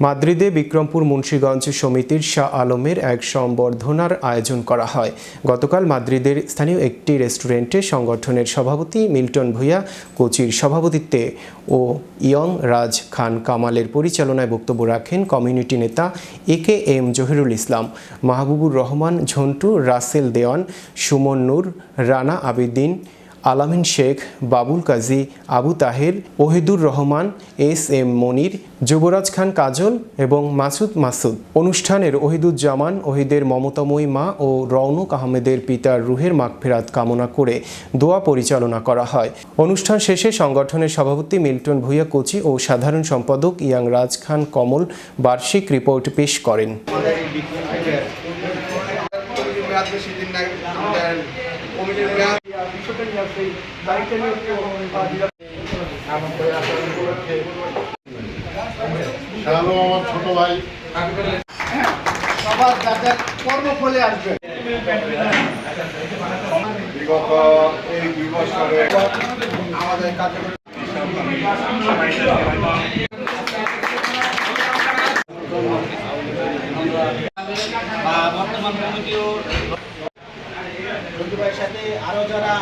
মাদ্রিদে বিক্রমপুর মুন্সীগঞ্জ সমিতির শাহ আলমের এক সম্বর্ধনার আয়োজন করা হয়। গতকাল মাদ্রিদের স্থানীয় একটি রেস্টুরেন্টে সংগঠনের সভাপতি মিল্টন ভূঁইয়া, কোচির সভাপতিত্বে ও ইয়ং রাজ খান কামালের পরিচালনায় বক্তব্য রাখেন কমিউনিটি নেতা A K M Zahirul Islam, Mahbubur Rahman, Jhantu Rasel Dewan, Sumon Noor, Rana Abiddin Alamin Sheikh, Babul Kazi, Abu Taher, Wahidur Rahman, S M Monir, Jubraj Khan Kajal এবং মাসুদ মাসুদ। অনুষ্ঠানের ওহিদুজ্জামান, ওহিদের মমতাময়ী মা ও রৌনক আহমেদের পিতার রুহের মাগফেরাত কামনা করে দোয়া পরিচালনা করা হয়। অনুষ্ঠান শেষে সংগঠনের সভাপতি মিল্টন ভূঁইয়া কোচি ও সাধারণ সম্পাদক ইয়াং রাজ খান কমল বার্ষিক রিপোর্ট পেশ করেন। আমাদের এই বিক্রি কমিটির মেয়াদ নাই আমাদের কমিটির মেয়াদ বিষয়টা নিয়ে আসছে দায়িত্ব নিয়ে আমার ছোট ভাই। সবার যাতে কর্মফলে আসবে। বিগত এই দুই বছরে আমাদের কার্যক্রম বর্তমান কমিটিও ద్వారా